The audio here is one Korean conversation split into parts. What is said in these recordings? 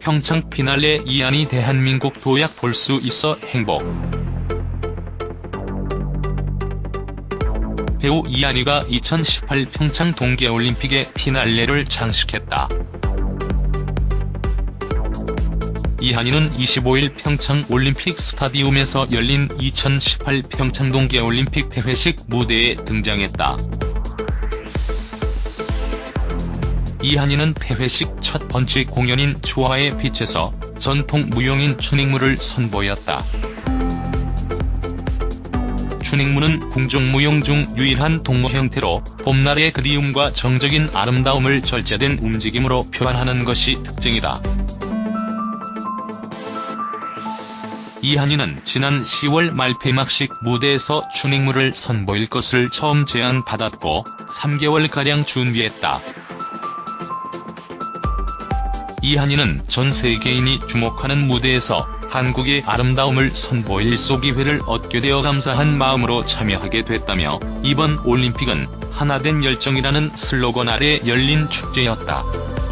평창 피날레 이한이 대한민국 도약 볼 수 있어 행복. 배우 이한이가 2018 평창 동계올림픽의 피날레를 장식했다. 이한이는 25일 평창 올림픽 스타디움에서 열린 2018 평창 동계올림픽 폐회식 무대에 등장했다. 이한이는 폐회식 첫 번째 공연인 조화의 빛에서 전통 무용인 춘익무를 선보였다. 춘익무는 궁중무용 중 유일한 동무 형태로 봄날의 그리움과 정적인 아름다움을 절제된 움직임으로 표현하는 것이 특징이다. 이한이는 지난 10월 말 폐막식 무대에서 춘익무를 선보일 것을 처음 제안받았고 3개월가량 준비했다. 이한이는 전 세계인이 주목하는 무대에서 한국의 아름다움을 선보일 소 기회를 얻게 되어 감사한 마음으로 참여하게 됐다며 이번 올림픽은 하나된 열정이라는 슬로건 아래 열린 축제였다.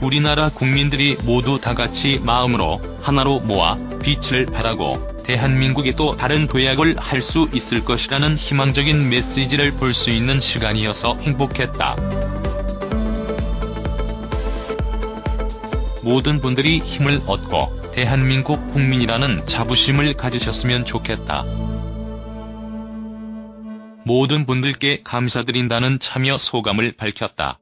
우리나라 국민들이 모두 다 같이 마음으로 하나로 모아 빛을 발하고 대한민국이 또 다른 도약을 할 수 있을 것이라는 희망적인 메시지를 볼 수 있는 시간이어서 행복했다. 모든 분들이 힘을 얻고 대한민국 국민이라는 자부심을 가지셨으면 좋겠다. 모든 분들께 감사드린다는 참여 소감을 밝혔다.